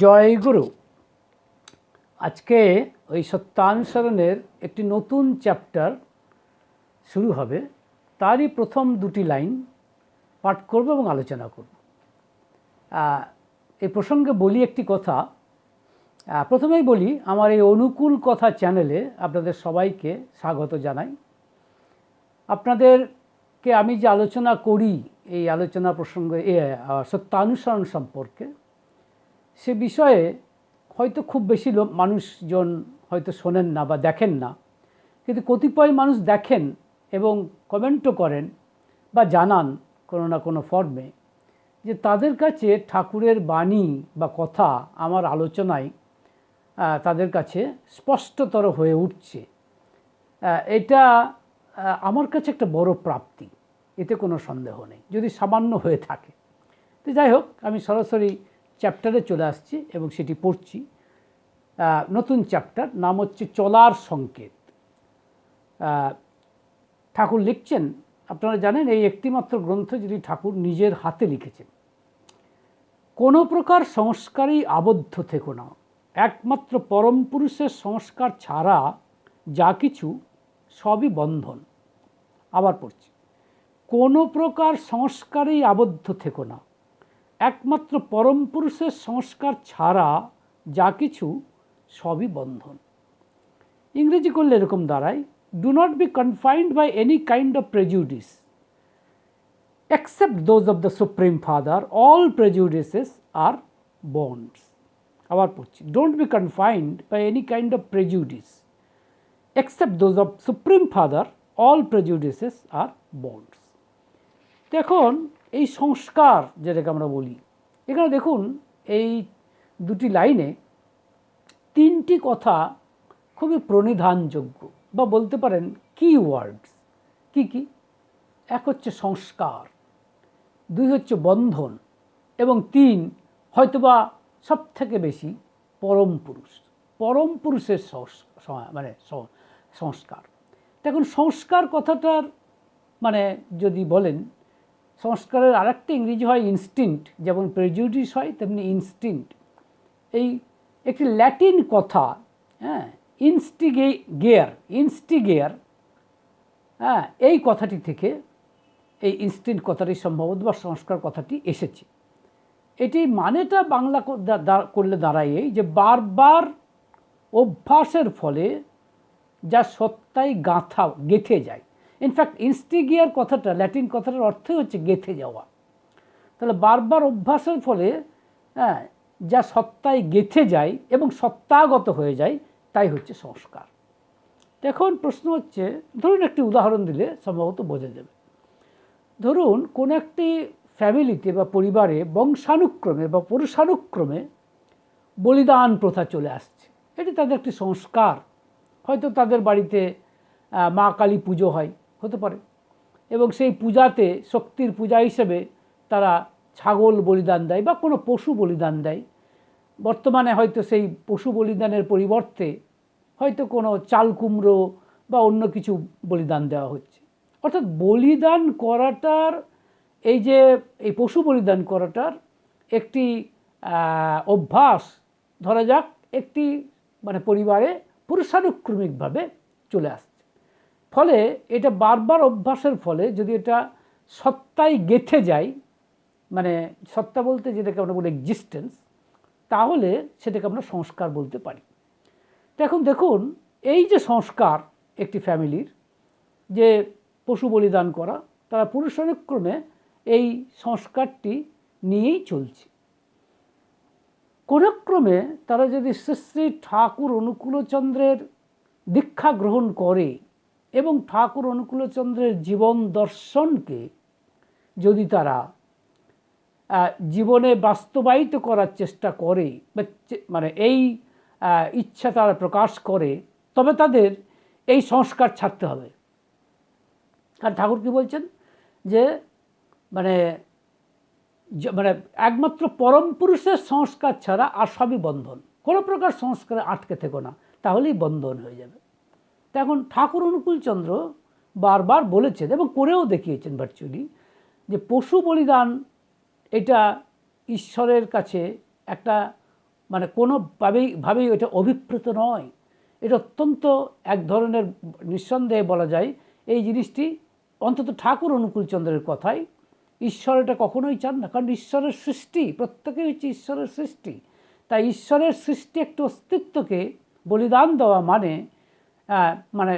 জয় গুরু। আজকে ওই সত্যানুসরণের একটি নতুন চ্যাপ্টার শুরু হবে। তারই প্রথম দুটি লাইন পাঠ করব এবং আলোচনা করব। এই প্রসঙ্গে বলি একটি কথা। প্রথমেই বলি, আমার এই অনুকূল কথা চ্যানেলে আপনাদের সবাইকে স্বাগত জানাই। আপনাদেরকে আমি যে আলোচনা করি, এই আলোচনা প্রসঙ্গে সত্যানুসরণ সম্পর্কে সে বিষয়ে হয়তো খুব বেশি লোক, মানুষজন হয়তো শোনেন না বা দেখেন না। কিন্তু কতিপয় মানুষ দেখেন এবং কমেন্টও করেন বা জানান কোনো না কোনো ফর্মে যে তাদের কাছে ঠাকুরের বাণী বা কথা আমার আলোচনায় তাদের কাছে স্পষ্টতর হয়ে উঠছে। এটা আমার কাছে একটা বড় প্রাপ্তি। এতে কোনো সন্দেহ নেই। যদি সামান্য হয়ে থাকে। তো যাই হোক, আমি সরাসরি চ্যাপ্টারে চলে আসছি এবং সেটি পড়ছি। নতুন চ্যাপ্টার নাম হচ্ছে চলার সংকেত। ঠাকুর লিখছেন, আপনারা জানেন এই একটিমাত্র গ্রন্থ যেটি ঠাকুর নিজের হাতে লিখেছেন। কোনো প্রকার সংস্কারেই আবদ্ধ থেকো না। একমাত্র পরম পুরুষের সংস্কার ছাড়া যা কিছু সবই বন্ধন। আবার পড়ছি, কোনো প্রকার সংস্কারেই আবদ্ধ থেকো না। একমাত্র পরম পুরুষের সংস্কার ছাড়া যা কিছু সবই বন্ধন ইংরেজি করলে এরকম দাঁড়ায় do not be confined by any kind of prejudice except those of the Supreme Father, all prejudices are bonds. আবার পড়ছি don't be confined by any kind of prejudice except those of Supreme Father, all prejudices are bonds. দেখুন এই সংস্কার যেটাকে আমরা বলি। এখানে দেখুন, এই দুটি লাইনে তিনটি কথা খুবই প্রণিধানযোগ্য বা বলতে পারেন কি ওয়ার্ডস কি কি? এক হচ্ছে সংস্কার, দুই হচ্ছে বন্ধন, এবং তিন হয়তোবা সব থেকে বেশি পরম পুরুষ। পরম পুরুষের মানে সংস্কার। দেখুন সংস্কার কথাটার মানে যদি বলেন সংস্কারের আরেকটা ইংরেজি হয় ইনস্টিংক্ট যেমন প্রেজুডিস হয় তেমনি ইনস্টিংক্ট এই একটি ল্যাটিন কথা হ্যাঁ ইনস্টিগে গেয়ার ইনস্টিগেয়ার হ্যাঁ এই কথাটি থেকে এই ইনস্টিন্ট কথাটি সম্ভবত বা সংস্কার কথাটি এসেছে। এটি মানেটা বাংলা করলে দাঁড়ায় এই যে বারবার অভ্যাসের ফলে যা সত্যাই গাঁথা, গেথে যায়। ইনফ্যাক্ট ইনস্টিগিয়ার কথাটা ল্যাটিন কথাটার অর্থই হচ্ছে গেথে যাওয়া। তাহলে বারবার অভ্যাসের ফলে হ্যাঁ যা সত্তায় গেথে যায় এবং সত্তাগত হয়ে যায়, তাই হচ্ছে সংস্কার। এখন প্রশ্ন হচ্ছে, ধরুন একটি উদাহরণ দিলে সম্ভবত বোঝা যাবে। ধরুন, কোন একটি ফ্যামিলিতে বা পরিবারে বংশানুক্রমে বা পুরুষানুক্রমে বলিদান প্রথা চলে আসছে। এটি তাদের একটি সংস্কার। হয়তো তাদের বাড়িতে মা কালী পুজো হয়। হতে পারে। এবং সেই পূজাতে শক্তির পূজা হিসেবে তারা ছাগল বলিদান দেয় বা কোনো পশু বলিদান দেয়। বর্তমানে হয়তো সেই পশু বলিদানের পরিবর্তে হয়তো কোনো চাল কুমড়ো বা অন্য কিছু বলিদান দেওয়া হচ্ছে। অর্থাৎ বলিদান করাটার, এই যে, এই পশু বলিদান করাটার একটি অভ্যাস ধরা যাক, একটি মানে পরিবারে পুরুষানুক্রমিকভাবে চলে আসছে। ফলে এটা বারবার অভ্যাসের ফলে যদি এটা সত্তায় গেথে যায় মানে সত্তা বলতে যেটাকে আমরা বলি এক্সিস্টেন্স তাহলে সেটাকে আমরা সংস্কার বলতে পারি। তো এখন দেখুন, এই যে সংস্কার একটি ফ্যামিলির, যে পশু বলিদান করা, তারা পুরুষানুক্রমে এই সংস্কারটি নিয়েই চলছে। কোনক্রমে তারা যদি শ্রী শ্রী ঠাকুর অনুকূলচন্দ্রের দীক্ষা গ্রহণ করে এবং ঠাকুর অনুকূলচন্দ্রের জীবন দর্শনকে যদি তারা জীবনে বাস্তবায়িত করার চেষ্টা করে মানে এই ইচ্ছা তারা প্রকাশ করে, তবে তাদের এই সংস্কার ছাড়তে হবে। আর ঠাকুর কি বলছেন? যে মানে মানে একমাত্র পরম পুরুষের সংস্কার ছাড়া আর সবই বন্ধন। কোনো প্রকার সংস্কারে আটকে থেকো না, তাহলেই বন্ধন হয়ে যাবে। তা এখন ঠাকুর অনুকূলচন্দ্র বারবার বলেছেন এবং করেও দেখিয়েছেন ভার্চুয়ালি যে পশু বলিদান এটা ঈশ্বরের কাছে একটা মানে কোনোভাবেই, ভাবেই এটা অভিপ্রেত নয়। এটা অত্যন্ত এক ধরনের নিঃসন্দেহে বলা যায় এই জিনিসটি অন্তত ঠাকুর অনুকূলচন্দ্রের কথাই। ঈশ্বর এটা কখনোই চান না, কারণ ঈশ্বরের সৃষ্টি, প্রত্যেকেই হচ্ছে ঈশ্বরের সৃষ্টি। তাই ঈশ্বরের সৃষ্টি একটি অস্তিত্বকে বলিদান দেওয়া মানে মানে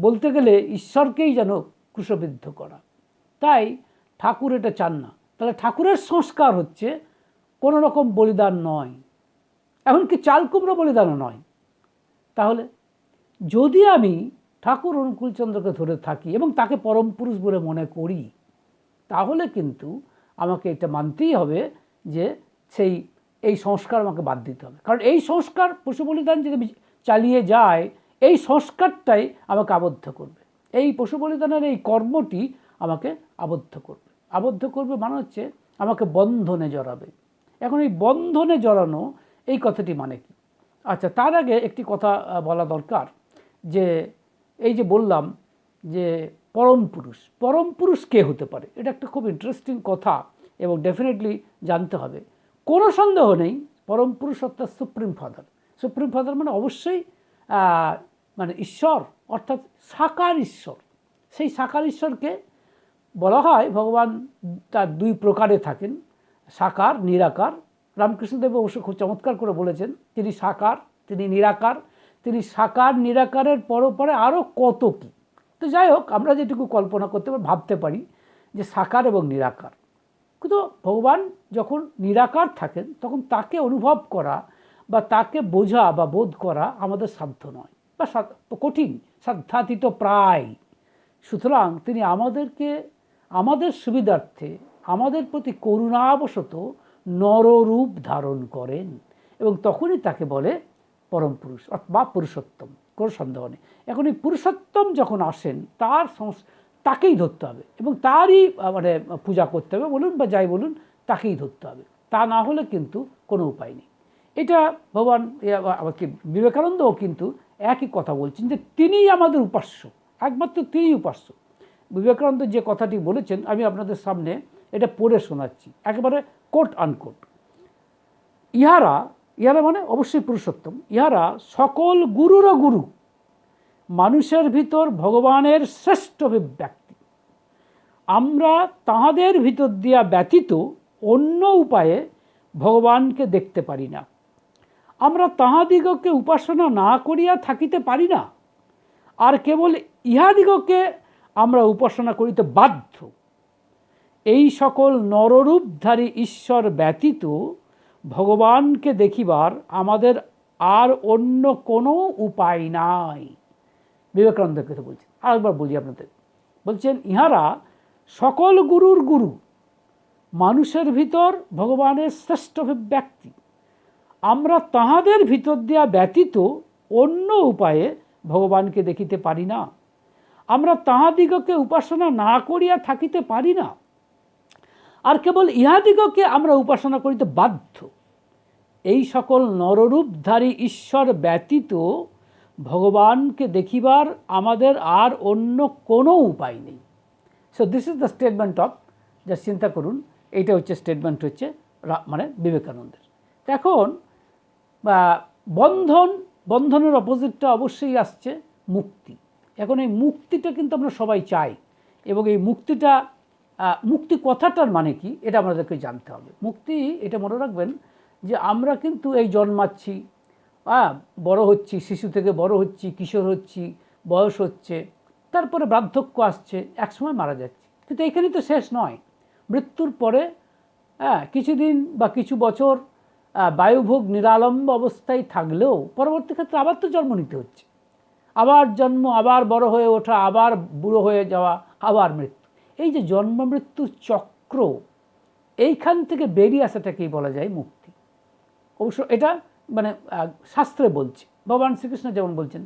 বলতে গেলে ঈশ্বরকেই যেন ক্রুশবিদ্ধ করা। তাই ঠাকুর এটা চান না। তাহলে ঠাকুরের সংস্কার হচ্ছে কোনো রকম বলিদান নয়। এমনকি চাল কুমড়ো বলিদানও নয়। তাহলে যদি আমি ঠাকুর অনুকূলচন্দ্রকে ধরে থাকি এবং তাকে পরম পুরুষ বলে মনে করি, তাহলে কিন্তু আমাকে এটা মানতেই হবে যে সেই, এই সংস্কার আমাকে বাদ দিতে হবে। কারণ এই সংস্কার পশু বলিদান যদি চালিয়ে যায় এই সংস্কারটাই আমাকে আবদ্ধ করবে। এই পশু বলিদানের এই কর্মটি আমাকে আবদ্ধ করবে। আবদ্ধ করবে মানে হচ্ছে আমাকে বন্ধনে জড়াবে। এখন এই বন্ধনে জড়ানো এই কথাটি মানে কি? আচ্ছা তার আগে একটি কথা বলা দরকার যে এই যে বললাম যে পরম পুরুষ পরম পুরুষ কে হতে পারে? এটা একটা খুব ইন্টারেস্টিং কথা এবং ডেফিনেটলি জানতে হবে। কোনো সন্দেহ নেই, পরম পুরুষ অর্থাৎ সুপ্রিম ফাদার সুপ্রিম ফাদার মানে অবশ্যই মানে ঈশ্বর, অর্থাৎ সাকার ঈশ্বর। সেই সাকার ঈশ্বরকে বলা হয়, ভগবান তার দুই প্রকারে থাকেন, সাকার, নিরাকার। রামকৃষ্ণদেব অবশ্য খুব চমৎকার করে বলেছেন, তিনি সাকার, তিনি নিরাকার, তিনি সাকার, নিরাকারের পরপরে আরও কত কী। তো যাই হোক, আমরা যেটুকু কল্পনা করতে পারি, ভাবতে পারি যে সাকার এবং নিরাকার। কিন্তু ভগবান যখন নিরাকার থাকেন, তখন তাকে অনুভব করা বা তাকে বোঝা বা বোধ করা আমাদের সাধ্য নয়। বা কঠিন, সাধ্যাতীত প্রায়। সুতরাং তিনি আমাদেরকে, আমাদের সুবিধার্থে, আমাদের প্রতি করুণাবশত নররূপ ধারণ করেন এবং তখনই তাকে বলে পরম পুরুষ বা পুরুষোত্তম, কোনো সন্দেহ নেই। এখন এই পুরুষোত্তম যখন আসেন, তার সংস তাকেই ধরতে হবে এবং তারই মানে পূজা করতে হবে, বলুন বা যাই বলুন, তাকেই ধরতে হবে। তা না হলে কিন্তু কোনো উপায় নেই। এটা ভগবান, এ আবার- আবার কি, বিবেকানন্দও কিন্তু একই কথা বলছেন যে তিনিই আমাদের উপাস্য, একমাত্র তিনিই উপাস্য। বিবেকানন্দ যে কথাটি বলেছেন, আমি আপনাদের সামনে এটা পড়ে শোনাচ্ছি, একেবারে কোট আনকোট ইহারা ইহারা মানে অবশ্যই পুরুষোত্তম, ইহারা সকল গুরুরও গুরু, মানুষের ভিতর ভগবানের শ্রেষ্ঠ ব্যক্তি। আমরা তাহাদের ভিতর দিয়া ব্যতীত অন্য উপায়ে ভগবানকে দেখতে পারি না। আমরা তাহাদিগকে উপাসনা না করিয়া থাকিতে পারি না। আর কেবল ইহাদিগকে আমরা উপাসনা করিতে বাধ্য। এই সকল নররূপধারী ঈশ্বর ব্যতীত ভগবানকে দেখিবার আমাদের আর অন্য কোনো উপায় নাই। বিবেকানন্দের কথা বলছেন আরেকবার বলি আপনাদের। বলছেন, ইহারা সকল গুরুর গুরু। মানুষের ভিতর ভগবানের শ্রেষ্ঠ ব্যক্তি। আমরা তাহাদের ভিতর দিয়া ব্যতীত অন্য উপায়ে ভগবানকে দেখিতে পারি না। আমরা তাহাদিগকে উপাসনা না করিয়া থাকিতে পারি না। আর কেবল ইহাদিগকে আমরা উপাসনা করিতে বাধ্য। এই সকল নররূপধারী ঈশ্বর ব্যতীত ভগবানকে দেখিবার আমাদের আর অন্য কোনো উপায় নেই। So this is the statement of যা চিন্তা করুন, এইটা হচ্ছে স্টেটমেন্ট হচ্ছে মানে বিবেকানন্দের। এখন বা বন্ধন, বন্ধনের অপোজিটটা অবশ্যই আসছে মুক্তি। এখন এই মুক্তিটা কিন্তু আমরা সবাই চাই এবং এই মুক্তিটা মুক্তি কথাটার মানে কি এটা আমাদেরকে জানতে হবে। মুক্তি, এটা মনে রাখবেন যে আমরা কিন্তু এই জন্মাচ্ছি হ্যাঁ বড় হচ্ছি, শিশু থেকে বড় হচ্ছি, কিশোর হচ্ছি, বয়স হচ্ছে, তারপরে বার্ধক্য আসছে, একসময় মারা যাচ্ছি। কিন্তু এখানে তো শেষ নয়। মৃত্যুর পরে হ্যাঁ কিছুদিন বা কিছু বছর বায়ুভোগ নিরালম্ব অবস্থায় থাকলেও পরবর্তী ক্ষেত্রে আবার তো জন্ম নিতে হচ্ছে। আবার জন্ম, আবার বড় হয়ে ওঠা, আবার বুড়ো হয়ে যাওয়া, আবার মৃত্যু। এই যে জন্ম মৃত্যুর চক্র, এইখান থেকে বেরিয়ে আসাটাকেই বলা যায় মুক্তি। অবশ্য এটা মানে শাস্ত্রে বলছে, ভগবান শ্রীকৃষ্ণ যেমন বলছেন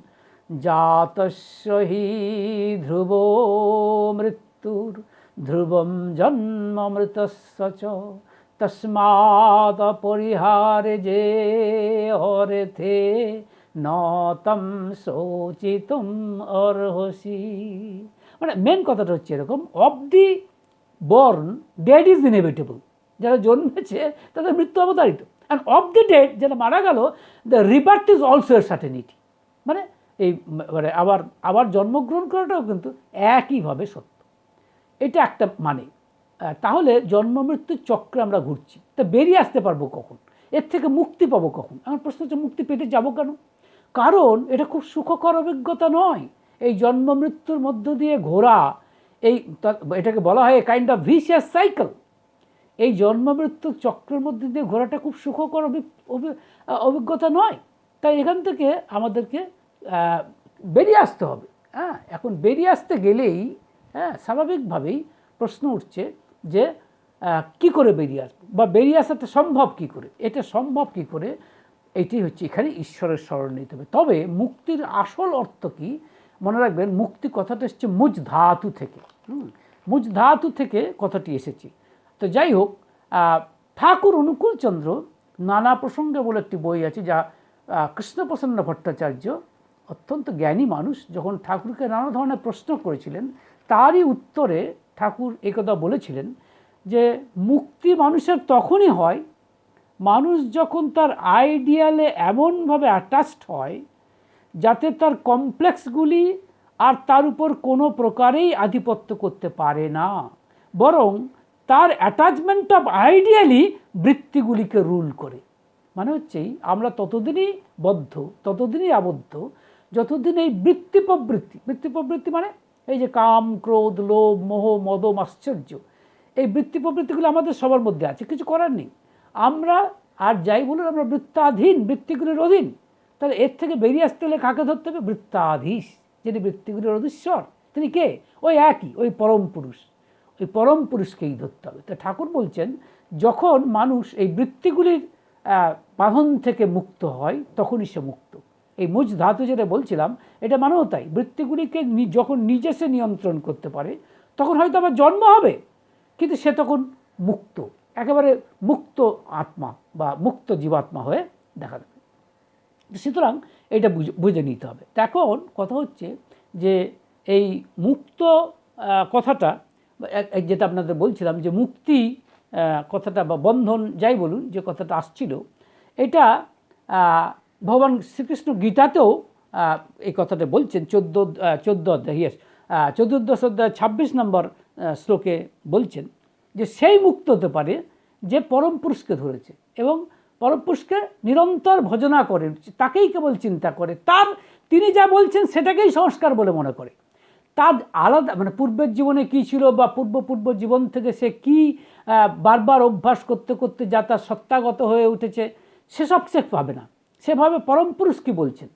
জাতস্য হি ধ্রুব মৃত্যুর, ধ্রুবম জন্ম মৃতস্য চ তস্মাৎ পরিহারে যে হরেথে নতম শোচিতুম অর্হসি মানে মেন কথাটা হচ্ছে এরকম of the born dead is inevitable যারা জন্মেছে, তাদের মৃত্যু অবতারিত। অ্যান্ড অফ দি ডেট যেটা মারা গেল দ্য রিবার্থ ইজ অলসো এর সার্টেনিটি মানে এই মানে আবার আবার জন্মগ্রহণ করাটাও কিন্তু একইভাবে সত্য। এটা একটা মানে। তাহলে জন্ম মৃত্যুর চক্রে আমরা ঘুরছি। তা বেরিয়ে আসতে পারব কখন? এর থেকে মুক্তি পাবো কখন? আমার প্রশ্ন হচ্ছে, মুক্তি পেতে যাব কেন? কারণ এটা খুব সুখকর অভিজ্ঞতা নয়। এই জন্ম মৃত্যুর মধ্য দিয়ে ঘোরা, এই এটাকে বলা হয় কাইন্ড অফ ভিসিয়াস সাইকেল এই জন্ম মৃত্যুর চক্রের মধ্যে দিয়ে ঘোরাটা খুব সুখকর অভি- অভি- অভিজ্ঞতা নয়। তাই এখান থেকে আমাদেরকে বেরিয়ে আসতে হবে। হ্যাঁ এখন বেরিয়ে আসতে গেলেই হ্যাঁ স্বাভাবিকভাবেই প্রশ্ন উঠছে যে কি করে বেরিয়ে আসব বা বেরিয়ে আসাতে সম্ভব কি করে? এটা সম্ভব কি করে? এটি হচ্ছে এখানে ঈশ্বরের স্মরণ নিতে হবে। তবে মুক্তির আসল অর্থ কি? মনে রাখবেন, মুক্তি কথাটা এসছে মুজ ধাতু থেকে। মুজ ধাতু থেকে কথাটি এসেছে। তো যাই হোক ঠাকুর অনুকূলচন্দ্র নানা প্রসঙ্গে বলে একটি বই আছে যা কৃষ্ণপ্রসন্ন ভট্টাচার্য, অত্যন্ত জ্ঞানী মানুষ, যখন ঠাকুরকে নানা ধরনের প্রশ্ন করেছিলেন, তারই উত্তরে ঠাকুর একথা বলেছিলেন যে মুক্তি মানুষের তখনই হয়, মানুষ যখন তার আইডিয়ালে এমনভাবে অ্যাটাচড হয়, যাতে তার কমপ্লেক্সগুলি আর তার উপর কোনো প্রকারেই আধিপত্য করতে পারে না, বরং তার অ্যাটাচমেন্ট অফ আইডিয়ালি বৃত্তিগুলিকে রুল করে। মানে হচ্ছেই আমরা ততদিনই বদ্ধ, ততদিনই আবদ্ধ, যতদিন এই বৃত্তি প্রবৃত্তি বৃত্তি প্রবৃত্তি মানে এই যে কাম, ক্রোধ, লোভ, মোহ, মদম, আশ্চর্য, এই বৃত্তি প্রবৃত্তিগুলো আমাদের সবার মধ্যে আছে, কিছু করার নেই। আমরা আর যাই বলুন, আমরা বৃত্তাধীন, বৃত্তিগুলির অধীন। তাহলে এর থেকে বেরিয়ে আসতে হলে কাকে ধরতে হবে? বৃত্তাধীশ, যিনি বৃত্তিগুলির অধীশ্বর। তিনি কে? ওই একই, ওই পরম পুরুষ। ওই পরম পুরুষকেই ধরতে হবে। তো ঠাকুর বলছেন, যখন মানুষ এই বৃত্তিগুলির বাঁধন থেকে মুক্ত হয়, তখনই সে মুক্ত। এই মুজ ধাতু যেটা বলছিলাম, এটা মানেও তাই। বৃত্তিগুলিকে যখন নিজে সে নিয়ন্ত্রণ করতে পারে, তখন হয়তো আবার জন্ম হবে, কিন্তু সে তখন মুক্ত, একেবারে মুক্ত আত্মা বা মুক্ত জীবাত্মা হয়ে দেখা দেবে সুতরাং এটা বুঝে নিতে হবে। এখন কথা হচ্ছে যে এই মুক্ত কথাটা যেটা আপনাদের বলছিলাম যে মুক্তি কথাটা বা বন্ধন, যাই বলুন, যে কথাটা আসছিল, এটা ভগবান শ্রীকৃষ্ণ গীতাতেও এই কথাটা বলছেন, চোদ্দ চোদ্দ অধ্যায় ইয়েস চতুর্দশ অধ্যায়, ছাব্বিশ নম্বর শ্লোকে বলছেন যে সেই মুক্ত হতে পারে যে পরম পুরুষকে ধরেছে এবং পরম পুরুষকে নিরন্তর ভজনা করে, তাকেই কেবল চিন্তা করে, তার, তিনি যা বলছেন সেটাকেই সংস্কার বলে মনে করে। তার আলাদা মানে পূর্বের জীবনে কী ছিল বা পূর্ব পূর্ব জীবন থেকে সে কী বারবার অভ্যাস করতে করতে যা তার সত্তাগত হয়ে উঠেছে, সেসব সে পাবে না। সেভাবে পরম পুরুষ কী বলছেন?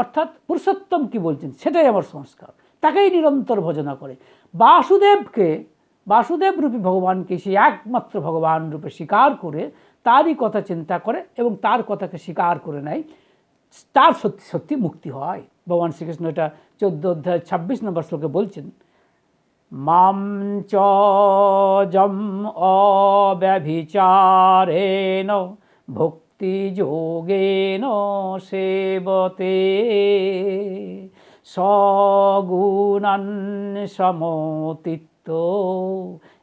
অর্থাৎ পুরুষোত্তম কী বলছেন? সেটাই আমার সংস্কার। তাকেই নিরন্তর ভজনা করে। বাসুদেবকে, বাসুদেব রূপী ভগবানকে সে একমাত্র ভগবান রূপে স্বীকার করে তারই কথা চিন্তা করে এবং তার কথাকে স্বীকার করে নেয়। তার সত্যি সত্যি মুক্তি হয়। ভগবান শ্রীকৃষ্ণ এটা চোদ্দ অধ্যায় ছাব্বিশ নম্বর শ্লোকে বলছেন, মাম চ জম অব্যভিচারেণ ভক্তি যোগেন সেবতে সগুণান সমতিত্ব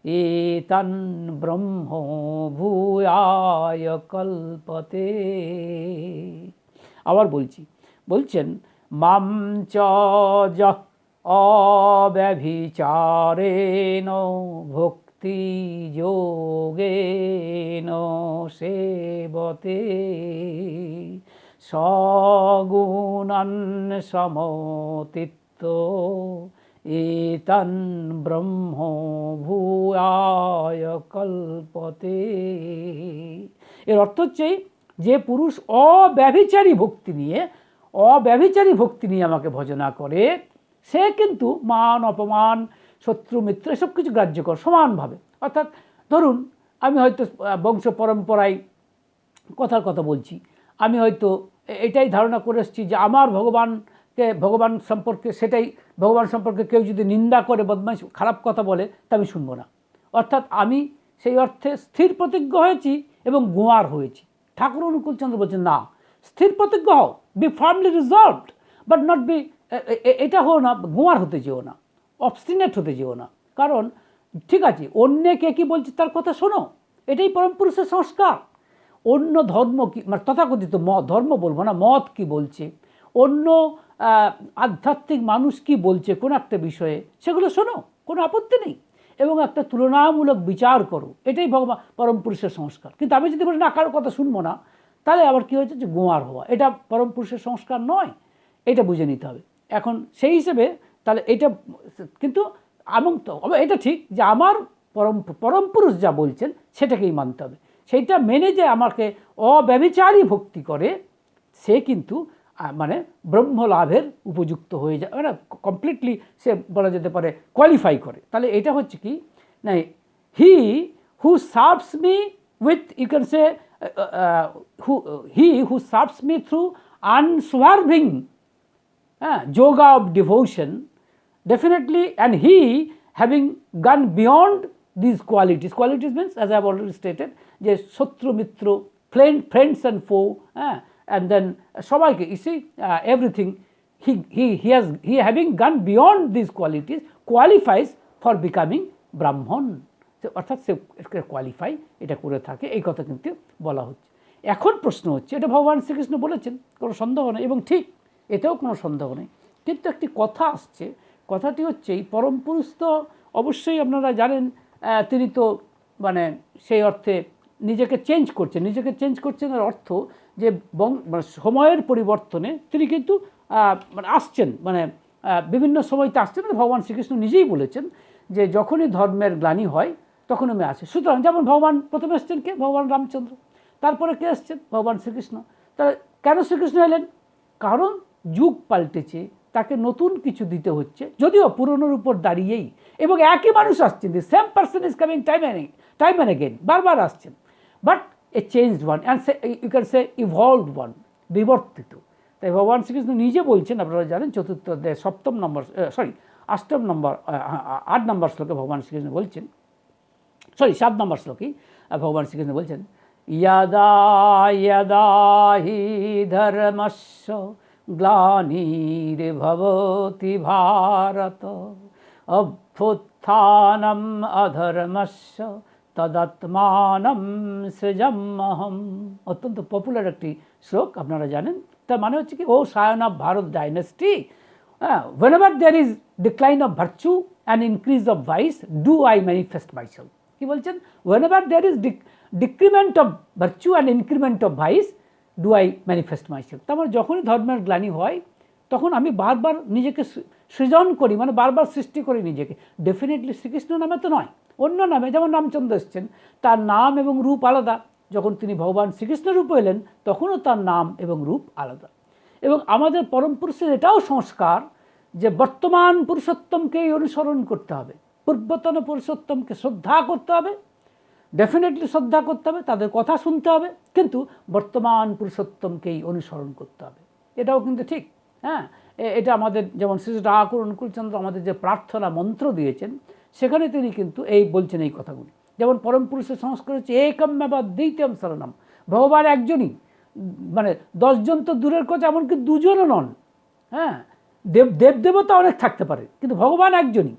এতন ব্রহ্ম ভূয়ায় কল্পতে। আবার বলছি, বলছেন, মাম চ অব্যভিচারেণ ভক্তি যোগেন সেবতে সগুণান সমতিত্ব এতন ব্রহ্ম ভূয়ায় কল্পতে। এর অর্থ হচ্ছে যে পুরুষ অব্যভিচারী ভক্তি নিয়ে, অব্যভিচারী ভক্তি নিয়ে আমাকে ভজনা করে, সে কিন্তু মান অপমান শত্রু, মিত্র, এসব কিছু গ্রাহ্য কর সমানভাবে। অর্থাৎ ধরুন, আমি হয়তো বংশ পরম্পরায় কথার কথা বলছি। আমি হয়তো এটাই ধারণা করে এসেছি যে আমার ভগবানকে, ভগবান সম্পর্কে সেটাই, ভগবান সম্পর্কে কেউ যদি নিন্দা করে, বদমাইশ, খারাপ কথা বলে, তা আমি শুনব না। অর্থাৎ আমি সেই অর্থে স্থির প্রতিজ্ঞ হয়েছি এবং গোয়ার হয়েছি। ঠাকুর অনুকূলচন্দ্র বলছেন, না, স্থির প্রতিজ্ঞ হও be firmly resolved but not be এটা হও না, গোয়ার হতে যেও না। অবস্টিনেট হতে যেও না। কারণ, ঠিক আছে, অন্যে কে কী বলছে তার কথা শোনো, এটাই পরম পুরুষের সংস্কার। অন্য ধর্ম কী মানে তথাকথিত ম, ধর্ম বলব না, মত কি বলছে, অন্য আধ্যাত্মিক মানুষ কি বলছে কোনো একটা বিষয়ে, সেগুলো শোনো, কোনো আপত্তি নেই। এবং একটা তুলনামূলক বিচার করো, এটাই ভগবান পরম পুরুষের সংস্কার। কিন্তু আমি যদি বলি, না কারোর কথা শুনব না, তাহলে আবার কী হয়েছে যে গোয়ার হওয়া। এটা পরম পুরুষের সংস্কার নয়, এটা বুঝে নিতে হবে। এখন সেই হিসেবে তাহলে এটা কিন্তু এবং এটা ঠিক যে আমার পরম পরম পুরুষ যা বলছেন সেটাকেই মানতে হবে। সেইটা মেনে যে আমাকে অব্যবিচারী ভক্তি করে, সে কিন্তু মানে ব্রহ্ম লাভের উপযুক্ত হয়ে যায় মানে কমপ্লিটলি সে বলা যেতে পারে কোয়ালিফাই করে। তাহলে এটা হচ্ছে কি না he who serves me with you can say who he who serves me through unswerving হ্যাঁ yoga of devotion definitely, and he having gone beyond these qualities. Qualities means, as i have already stated, যে শত্রু, মিত্র friend friends and ফো হ্যাঁ? And then সবাইকে you see everything he he he has he having gone beyond this qualities qualifies for becoming Brahman অর্থাৎ সে qualify এটা করে থাকে, এই কথা কিন্তু বলা হচ্ছে। এখন প্রশ্ন হচ্ছে, এটা ভগবান শ্রীকৃষ্ণ বলেছেন, কোনো সন্দেহ নেই, এবং ঠিক, এতেও কোনো সন্দেহ নেই। কিন্তু একটি কথা আসছে কথাটি হচ্ছে, এই পরম পুরুষ তো অবশ্যই আপনারা জানেন তিনি তো মানে সেই অর্থে নিজেকে চেঞ্জ করছেন। নিজেকে চেঞ্জ করছেন এর অর্থ যে বং- মানে সময়ের পরিবর্তনে তিনি কিন্তু মানে আসছেন মানে বিভিন্ন সময়তে আসছেন। ভগবান শ্রীকৃষ্ণ নিজেই বলেছেন যে যখনই ধর্মের গ্লানি হয় তখন আমি আসি। সুতরাং যেমন ভগবান প্রথমে এসছেন কে? ভগবান রামচন্দ্র। তারপরে কে এসছেন? ভগবান শ্রীকৃষ্ণ। তাহলে কেন শ্রীকৃষ্ণ এলেন? কারণ যুগ পাল্টেছে তাকে নতুন কিছু দিতে হচ্ছে। যদিও পুরনোর উপর দাঁড়িয়েই। এবং একই মানুষ আসছেন the same person is coming time and time and again বারবার আসছেন। But a change one and you can say evolved one বিবর্তিত। তাই ভগবান শ্রীকৃষ্ণ নিজে বলছেন, আপনারা জানেন, চতুর্থ অধ্যায়, সপ্তম নম্বর সরি অষ্টম নম্বর আট নম্বর শ্লোকে ভগবান শ্রীকৃষ্ণ বলছেন সরি সাত নম্বর শ্লোকেই ভগবান শ্রীকৃষ্ণ বলছেন ইয়াদা হি ধর্মস্য গ্লানির্ভবতি ভারত অভ্যুত্থানম অধর্মস্য তদাত্মানম সৃজমহম অত্যন্ত পপুলার একটি শ্লোক আপনারা জানেন তার মানে হচ্ছে কি O scion of Bharata dynasty whenever there is decline of virtue and increase of vice do i manifest myself কি বলছেন there is dec- decrement of virtue and increment of vice do i manifest myself? তার মানে যখনই ধর্মের গ্লানি হয়, তখন আমি বারবার নিজেকে সৃজন করি মানে বারবার সৃষ্টি করি নিজেকে। ডেফিনেটলি শ্রীকৃষ্ণ নামে তো নয়, অন্য নামে, যেমন রামচন্দ্র এসছেন, তার নাম এবং রূপ আলাদা। যখন তিনি ভগবান শ্রীকৃষ্ণ রূপ এলেন, তখনও তার নাম এবং রূপ আলাদা। এবং আমাদের পরম পুরুষের এটাও সংস্কার যে বর্তমান পুরুষোত্তমকেই অনুসরণ করতে হবে, পূর্বতন পুরুষোত্তমকে শ্রদ্ধা করতে হবে ডেফিনেটলি শ্রদ্ধা করতে হবে, তাদের কথা শুনতে হবে, কিন্তু বর্তমান পুরুষোত্তমকেই অনুসরণ করতে হবে। এটাও কিন্তু ঠিক হ্যাঁ? এটা আমাদের যেমন শ্রী ঠাকুর অনুকূলচন্দ্র আমাদের যে প্রার্থনা মন্ত্র দিয়েছেন, সেখানে তিনি কিন্তু এই বলছেন এই কথাগুলি। যেমন পরম পুরুষের সংস্কার হচ্ছে, একম বা দ্বিতীয়ম শরণম। ভগবান একজনই মানে দশজন তো দূরের কথা, এমনকি দুজনও নন হ্যাঁ? দেব দেব দেবতা অনেক থাকতে পারে, কিন্তু ভগবান একজনই।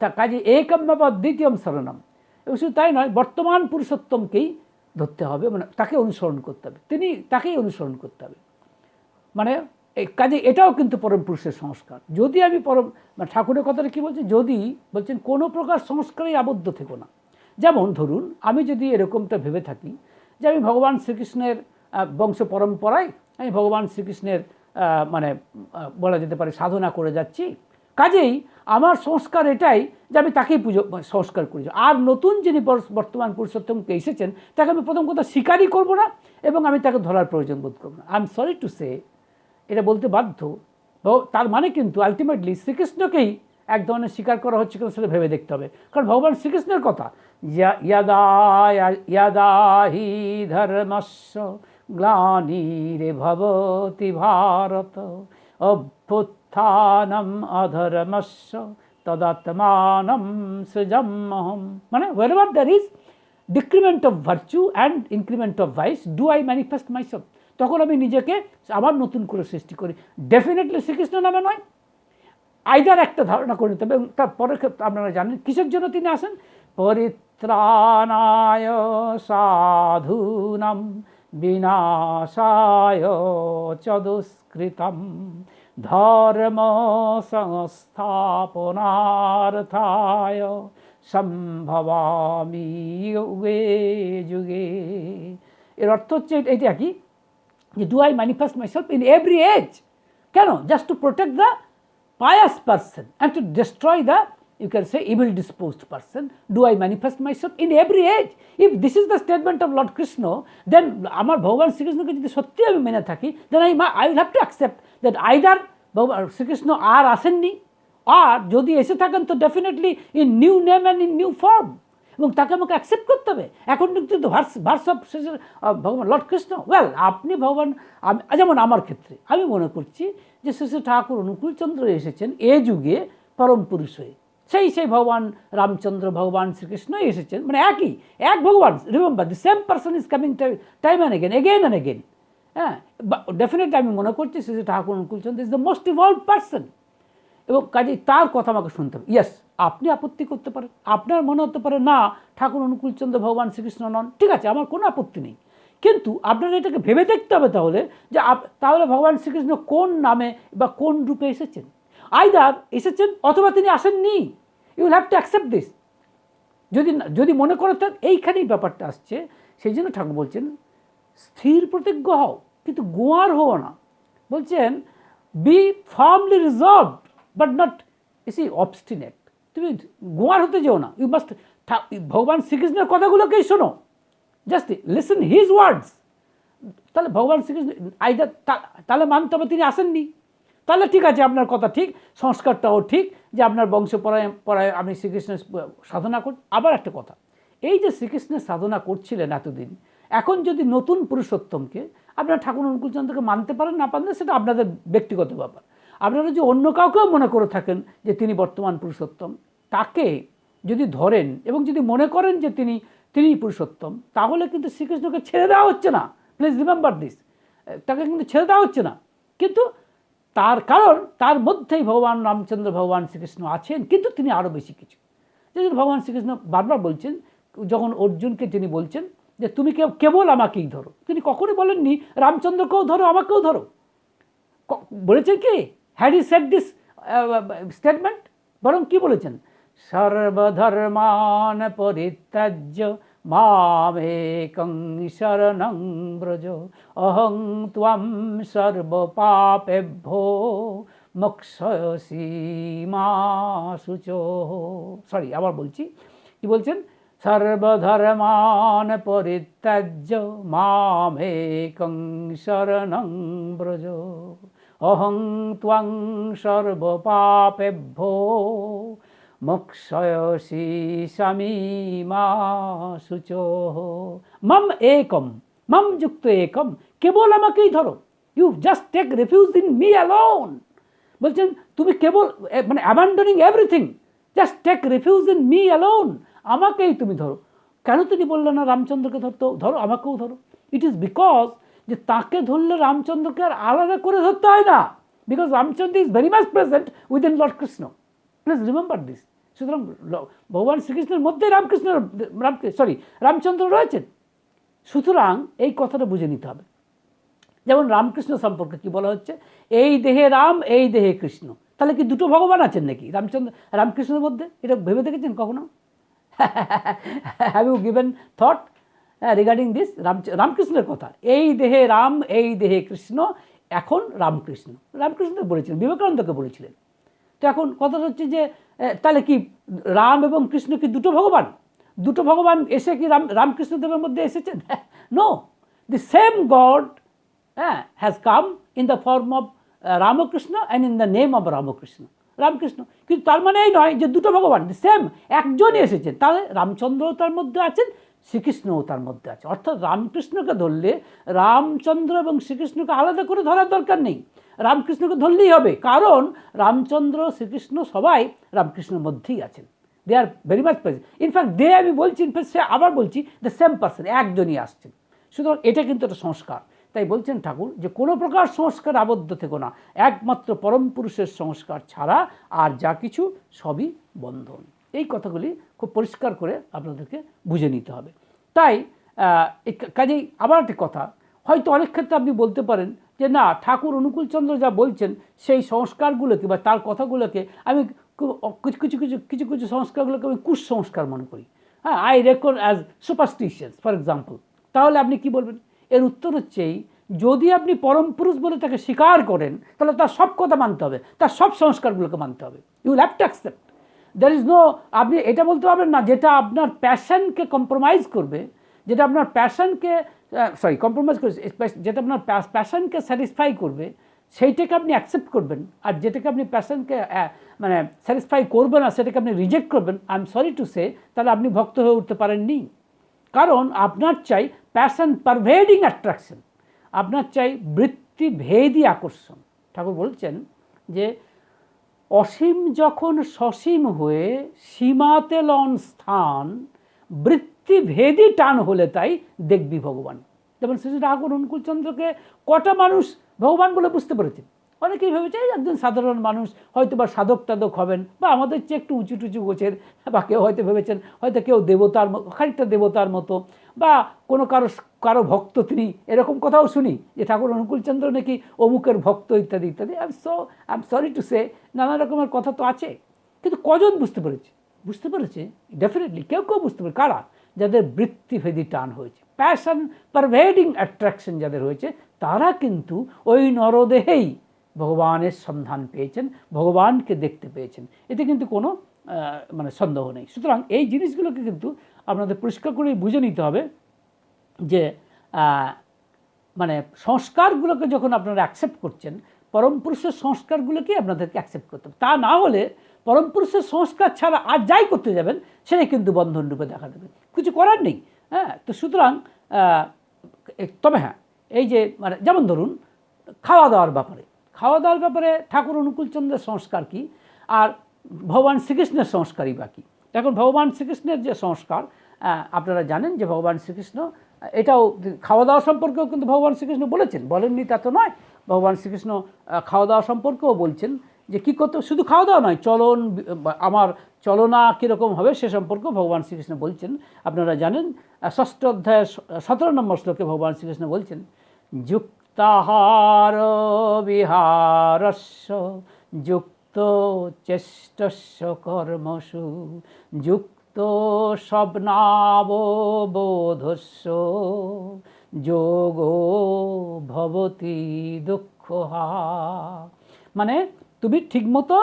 তা কাজে একম বা দ্বিতীয়ম শরণম। এবং শুধু তাই নয়, বর্তমান পুরুষোত্তমকেই ধরতে হবে মানে তাকে অনুসরণ করতে হবে। তিনি তাকেই অনুসরণ করতে হবে। মানে কাজে এটাও কিন্তু পরম পুরুষের সংস্কার। যদি আমি পরম মানে ঠাকুরের কথাটা কী বলছে? যদি, বলছেন, কোনো প্রকার সংস্কারে আবদ্ধ থেকো না। যেমন ধরুন, আমি যদি এরকমটা ভেবে থাকি যে আমি ভগবান শ্রীকৃষ্ণের বংশ পরম্পরায় আমি ভগবান শ্রীকৃষ্ণের মানে বলা যেতে পারে, সাধনা করে যাচ্ছি কাজেই আমার সংস্কার এটাই যে আমি তাকেই পুজো সংস্কার করি। আর নতুন যিনি বর্তমান পুরুষোত্তমকে এসেছেন, তাকে আমি প্রথম কথা স্বীকারই করব না এবং আমি তাকে ধরার প্রয়োজন বোধ করব না। I am sorry to say এটা বলতে বাধ্য। তার মানে কিন্তু আলটিমেটলি শ্রীকৃষ্ণকেই এক ধরনের স্বীকার করা হচ্ছে কিনা সেটা ভেবে দেখতে হবে। কারণ ভগবান শ্রীকৃষ্ণের কথা ইয়া- ইয়াদা ইয়াদা হি ধর্মস্য গ্লানিরে ভবতি ভারত অভ্যুত্থানম অধর্মস্য তদাত্মানম সৃজমহম মানে wherever there is decrement of virtue and increment of vice, do I manifest myself? তখন আমি নিজেকে আবার নতুন করে সৃষ্টি করি। ডেফিনেটলি শ্রীকৃষ্ণ নামে নয়। আইদার একটা ধারণা করে নিতে হবে এবং তার পরের ক্ষেত্রে আপনারা জানেন, কিসের জন্য তিনি আসেন? পরিত্রাণায় সাধুনাম, বিনাশায় চ দুষ্কৃতম। ধর্ম সংস্থাপনার্থায় সম্ভবামি যুগে যুগে এর অর্থ হচ্ছে এটা কি? যে do I manifest myself in every age কেন? Just to protect the pious person and to destroy the you can say evil disposed person, do i manifest myself in every age? If this is the statement of lord krishna, then আমার ভগবান শ্রীকৃষ্ণকে যদি সত্যি আমি মেনে থাকি then I I will have to accept that either ভগবান, শ্রীকৃষ্ণ আর আসেননি, আর যদি এসে থাকেন তো definitely in new name and in new form এবং তাকে আমাকে অ্যাকসেপ্ট করতে হবে। এখন কিন্তু verse verse of Bhagavan lord Krishna well আপনি ভগবান, আমি, যেমন আমার ক্ষেত্রে, আমি মনে করছি যে শ্রী ঠাকুর অনুকূলচন্দ্র এসেছেন, এ যুগে পরম পুরুষ হয়ে। সেই সেই ভগবান রামচন্দ্র, ভগবান শ্রীকৃষ্ণই এসেছেন। মানে একই, এক ভগবান। Remember the same person is coming time and again again and again হ্যাঁ ডেফিনেটলি আমি মনে করছি Shri Thakur Anukulchandra is the most evolve person এবং কাজেই তার কথা আমাকে শুনতে হবে। ইয়েস আপনি আপত্তি করতে পারেন। আপনার মনে হতে পারে, না, ঠাকুর অনুকূলচন্দ্র, ভগবান শ্রীকৃষ্ণ নন। ঠিক আছে, আমার কোনো আপত্তি নেই। কিন্তু আপনার এটাকে ভেবে দেখতে হবে তাহলে যে তাহলে ভগবান শ্রীকৃষ্ণ কোন নামে বা কোন রূপে এসেছেন? আইদার এসেছেন অথবা তিনি আসেননি। You will have to accept this যদি যদি মনে করে থাক এইখানেই ব্যাপারটা আসছে, সেই জন্য ঠাকুর বলছেন, স্থির প্রতিজ্ঞ হও, কিন্তু গোয়ার হও না। বলছেন be firmly resolve but not easy obstinate তুমি গোয়ার হতে যেও না। ইউ মাস্ট ভগবান শ্রীকৃষ্ণের কথাগুলোকেই শোনো। জাস্ট লিসন হিজ ওয়ার্ডস তাহলে ভগবান শ্রীকৃষ্ণ আইদার তাহলে মানতে হবে তিনি আসেননি। তাহলে ঠিক আছে, আপনার কথা ঠিক, সংস্কারটাও ঠিক যে আপনার বংশ পড়ায় পড়ায় আপনি শ্রীকৃষ্ণের সাধনা কর, আবার একটা কথা, এই যে শ্রীকৃষ্ণের সাধনা করছিলেন এতদিন, এখন যদি নতুন পুরুষোত্তমকে আপনার ঠাকুর অনুকূলচন্দ্রকে মানতে পারেন, না পারেন, সেটা আপনাদের ব্যক্তিগত ব্যাপার। আপনারা যে অন্য কাউকেও মনে করে থাকেন যে তিনি বর্তমান পুরুষোত্তম, তাকে যদি ধরেন এবং যদি মনে করেন যে তিনি তিনি পুরুষোত্তম, তাহলে কিন্তু শ্রীকৃষ্ণকে ছেড়ে দেওয়া হচ্ছে না। প্লিজ রিমেম্বার দিস তাকে কিন্তু ছেড়ে দেওয়া হচ্ছে না। কিন্তু তার কারণ, তার মধ্যেই ভগবান রামচন্দ্র ভগবান শ্রীকৃষ্ণ আছেন, কিন্তু তিনি আরও বেশি কিছু। যেদিন ভগবান শ্রীকৃষ্ণ বারবার বলছেন, যখন অর্জুনকে তিনি বলছেন যে, তুমি কেউ কেবল আমাকেই ধরো। তিনি কখনই বলেননি, রামচন্দ্রকেও ধরো, আমাকেও ধরো। বলেছেন কি? Had he said this statement? বরং কি বলেছেন? সর্বধর্মান পরিত্যাজ্য মামেকং শরণং ব্রজ অহং ত্বম সর্বপাপেভ্যো মোক্ষসি মা শুচ সরি আবার বলছি। কি বলছেন? সর্বধর্মান পরিত্যাজ্য মামেকং শরণং ব্রজ। অহং ত্বং সর্বপাপেভ্যো মোক্ষয়সি স্বামী মা শুচ মম একম মম যুক্ত একম কেবল আমাকেই ধরো। You just take refuge in me alone বলছেন, তুমি কেবল মানে abandoning everything just take refuge in me alone আমাকেই তুমি ধরো। কেন তিনি বললেন না রামচন্দ্রকে ধরতো? ধরো, আমাকেও ধরো। ইট ইজ বিকজ যে তাকে ধরলে রামচন্দ্রকে আর আলাদা করে ধরতে হয় না। Because Ramchandra is very much present within lord Krishna please remember this সুতরাং ভগবান শ্রীকৃষ্ণের মধ্যে রামকৃষ্ণ, রাম সরি রামচন্দ্র রয়েছেন। সুতরাং এই কথাটা বুঝে নিতে হবে। যেমন রামকৃষ্ণ সম্পর্কে কি বলা হচ্ছে? এই দেহে রাম, এই দেহে কৃষ্ণ। তাহলে কি দুটো ভগবান আছেন নাকি? রামচন্দ্র, রামকৃষ্ণের মধ্যে? এটা ভেবে দেখেছেন কখনো? Have you given thought regarding this Ram রামকৃষ্ণের কথা। এই দেহে রাম, এই দেহে কৃষ্ণ, এখন রামকৃষ্ণ। রামকৃষ্ণ বলেছিলেন, বিবেকানন্দকে বলেছিলেন। তো এখন কথাটা হচ্ছে যে তাহলে কি রাম এবং কৃষ্ণ কি দুটো ভগবান? দুটো ভগবান এসে কি রাম, রামকৃষ্ণদেবের মধ্যে এসেছেন নো দি সেম গড হ্যাঁ has come in the form of Ramakrishna and in the name of Ramakrishna. Ramakrishna. কিন্তু তার মানে এই নয় যে দুটো ভগবান সেম একজনই এসেছেন। তাহলে রামচন্দ্রও তার মধ্যে আছেন, শ্রীকৃষ্ণও তার মধ্যে আছে। অর্থাৎ রামকৃষ্ণকে ধরলে রামচন্দ্র এবং শ্রীকৃষ্ণকে আলাদা করে ধরার দরকার নেই। রামকৃষ্ণকে ধরলেই হবে। কারণ রামচন্দ্র, শ্রীকৃষ্ণ সবাই রামকৃষ্ণের মধ্যেই আছেন। They are very much present in fact they আমি বলছি ইনফ্যাক্ট সে আবার বলছি দ্য সেম পার্সন একজনই আসছেন। সুতরাং এটা কিন্তু একটা সংস্কার। তাই বলছেন ঠাকুর যে, কোনো প্রকার সংস্কার আবদ্ধ থেকো না। একমাত্র পরম পুরুষের সংস্কার ছাড়া আর যা কিছু সবই বন্ধন। এই কথাগুলি খুব পরিষ্কার করে আপনাদেরকে বুঝে নিতে হবে। তাই কাজেই আবার একটি কথা। হয়তো অনেক ক্ষেত্রে আপনি বলতে পারেন যে না ঠাকুর অনুকূলচন্দ্র যা বলছেন সেই সংস্কারগুলোকে বা তার কথাগুলোকে আমি কিছু কিছু কিছু কিছু কিছু সংস্কারগুলোকে আমি কুসংস্কার মনে করি। হ্যাঁ I record as superstitious for example তাহলে আপনি কি বলবেন? এর উত্তর হচ্ছে এই, যদি আপনি পরম পুরুষ বলে তাকে স্বীকার করেন তাহলে তার সব কথা মানতে হবে তার সব সংস্কারগুলোকে মানতে হবে। You have to accept there is no আপনি এটা বলতে পারবেন না যেটা আপনার প্যাশনকে কম্প্রোমাইজ করবে যেটা আপনার প্যাশনকে সরি কম্প্রোমাইজ করবে যেটা আপনার প্যাশনকে স্যাটিসফাই করবে, সেইটাকে আপনি অ্যাকসেপ্ট করবেন। আর যেটাকে আপনি প্যাশনকে মানে স্যাটিসফাই করবেন আর সেটাকে আপনি রিজেক্ট করবেন I am sorry to say তাহলে আপনি ভক্ত হয়ে উঠতে পারেননি। কারণ আপনার চাই প্যাশন পারভেডিং অ্যাট্রাকশন আপনার চাই বৃত্তিভেদী আকর্ষণ। ঠাকুর বলছেন যে, অসীম যখন সসীম হয়ে সীমাতে লন স্থান বৃত্তিভেদী টান হলে তাই দেখবি ভগবান। যেমন শ্রী ঠাকুর অনুকূলচন্দ্রকে কটা মানুষ ভগবান বলে বুঝতে পেরেছে? অনেকেই ভেবেছে একজন সাধারণ মানুষ হয়তো বা সাধক টাধক হবেন বা আমাদের চেয়ে একটু উঁচু টুচু গোছের বা কেউ হয়তো ভেবেছেন, হয়তো কেউ দেবতার খানিকটা দেবতার মতো বা কোনো কারও কারও ভক্ত তিনি। এরকম কথাও শুনি যে ঠাকুর অনুকূলচন্দ্র নাকি অমুকের ভক্ত ইত্যাদি ইত্যাদি। I so I am sorry to say নানা রকমের কথা তো আছে, কিন্তু কজন বুঝতে পেরেছে? বুঝতে পেরেছে? ডেফিনেটলি কেউ কেউ বুঝতে পারে কারা? যাদের বৃত্তিভেদী টান হয়েছে। প্যাশন পারভেডিং অ্যাট্রাকশন যাদের হয়েছে, তারা কিন্তু ওই নরদেহেই ভগবানের সন্ধান পেয়েছেন, ভগবানকে দেখতে পেয়েছেন। এতে কিন্তু কোনো মানে সন্দেহ নেই। সুতরাং এই জিনিসগুলোকে কিন্তু আপনাদের পরিষ্কার করেই বুঝে নিতে হবে যে মানে সংস্কারগুলোকে যখন আপনারা অ্যাকসেপ্ট করছেন, পরম পুরুষের সংস্কারগুলোকে আপনাদেরকে অ্যাকসেপ্ট করতে হবে। তা না হলে পরম পুরুষের সংস্কার ছাড়া আর যাই করতে যাবেন, সেটাই কিন্তু বন্ধন রূপে দেখা দেবে। কিছু করার নেই হ্যাঁ? তো সুতরাং তবে হ্যাঁ এই যে মানে যেমন ধরুন খাওয়া দাওয়ার ব্যাপারে। খাওয়া দাওয়ার ব্যাপারে ঠাকুর অনুকূলচন্দ্রের সংস্কার কি? আর ভগবান শ্রীকৃষ্ণের সংস্কারই বাকি এখন ভগবান শ্রীকৃষ্ণের যে সংস্কার আপনারা জানেন যে ভগবান শ্রীকৃষ্ণ, এটাও খাওয়া দাওয়া সম্পর্কেও কিন্তু ভগবান শ্রীকৃষ্ণ বলেছেন। বলেননি তা তো নয়। ভগবান শ্রীকৃষ্ণ খাওয়া দাওয়া সম্পর্কেও বলছেন যে কী করতে শুধু খাওয়া দাওয়া নয়, চলন আমার চলনা কীরকম হবে সে সম্পর্কেও ভগবান শ্রীকৃষ্ণ বলছেন। আপনারা জানেন, ষষ্ঠ অধ্যায়, সতেরো নম্বর শ্লোকে ভগবান শ্রীকৃষ্ণ বলছেন, যুক্তাহার বিহারস্য, যুক্ত চেষ্টস্য কর্মসু, যুক্ত স্বপ্নাববোধস্য যোগ ভবতি দুঃখহা। মানে তুমি ঠিকমতো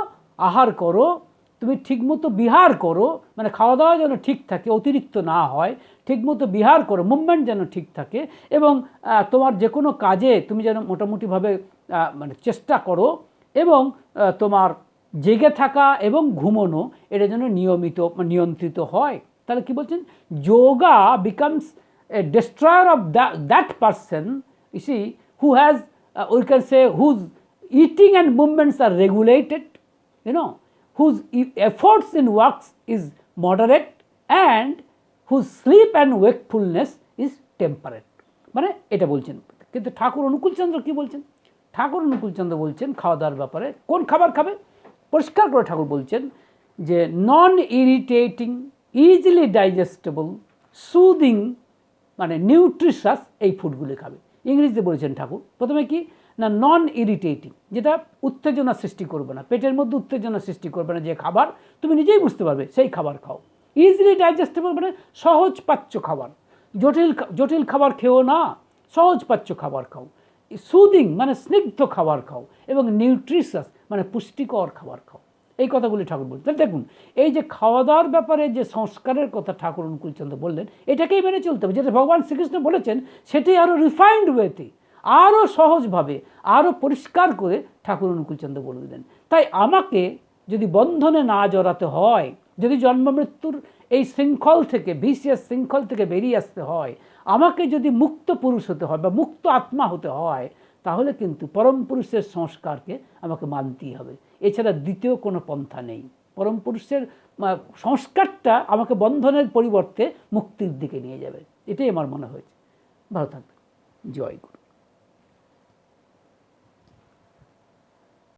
আহার করো তুমি ঠিকমতো বিহার করো মানে খাওয়া দাওয়া যেন ঠিক থাকে অতিরিক্ত না হয় ঠিকমতো বিহার করো মুভমেন্ট যেন ঠিক থাকে এবং তোমার যে কোনো কাজে তুমি যেন মোটামুটিভাবে মানে চেষ্টা করো এবং তোমার জেগে থাকা এবং ঘুমোনো এটা যেন নিয়মিত নিয়ন্ত্রিত হয়। তাহলে কি বলছেন? Yoga becomes a destroyer of you see, who has, uh, we can say, whose eating and movements are regulated, you know, whose e- efforts in works is moderate, and whose sleep and wakefulness is temperate. মানে এটা বলছেন। কিন্তু ঠাকুর অনুকূলচন্দ্র কি বলছেন? ঠাকুর অনুকূলচন্দ্র বলছেন খাওয়া দাওয়ার ব্যাপারে কোন খাবার খাবে? পরিষ্কার করে ঠাকুর বলছেন যে non irritating easily digestible soothing মানে নিউট্রিশাস এই ফুডগুলি খাবে। ইংরেজিতে বলেছেন ঠাকুর। প্রথমে কি? না নন ইরিটেটিং যেটা উত্তেজনা সৃষ্টি করবে না, পেটের মধ্যে উত্তেজনা সৃষ্টি করবে না যে খাবার, তুমি নিজেই বুঝতে পারবে সেই খাবার খাও। ইজিলি ডাইজেস্টেবল মানে সহজ পাচ্য খাবার। জটিল জটিল খাবার খেও না, সহজ পাচ্য খাবার খাও। সুদিং মানে স্নিগ্ধ খাবার খাও এবং নিউট্রিশাস মানে পুষ্টিকর খাবার খাও। এই কথাগুলি ঠাকুর বলছেন। দেখুন, এই যে খাওয়া দাওয়ার ব্যাপারে যে সংস্কারের কথা ঠাকুর অনুকূলচন্দ্র বললেন, এটাকেই মেনে চলতে হবে। যেটা ভগবান শ্রীকৃষ্ণ বলেছেন, সেটাই আরও রিফাইন্ড ওয়েতে আরও সহজভাবে আরও পরিষ্কার করে ঠাকুর অনুকূলচন্দ্র বলে দিলেন। তাই আমাকে যদি বন্ধনে না জড়াতে হয়, যদি জন্ম মৃত্যুর এই শৃঙ্খল থেকে ভিসিয়াস শৃঙ্খল থেকে বেরিয়ে আসতে হয়, আমাকে যদি মুক্ত পুরুষ হতে হয় বা মুক্ত আত্মা হতে হয়, তাহলে কিন্তু পরম পুরুষের সংস্কারকে আমাকে মানতেই হবে। এছাড়া দ্বিতীয় কোনো পন্থা নেই। পরম পুরুষের সংস্কারটা আমাকে বন্ধনের পরিবর্তে মুক্তির দিকে নিয়ে যাবে। এটাই আমার মনে হয়েছে। ভালো থাকবে জয় গুরু।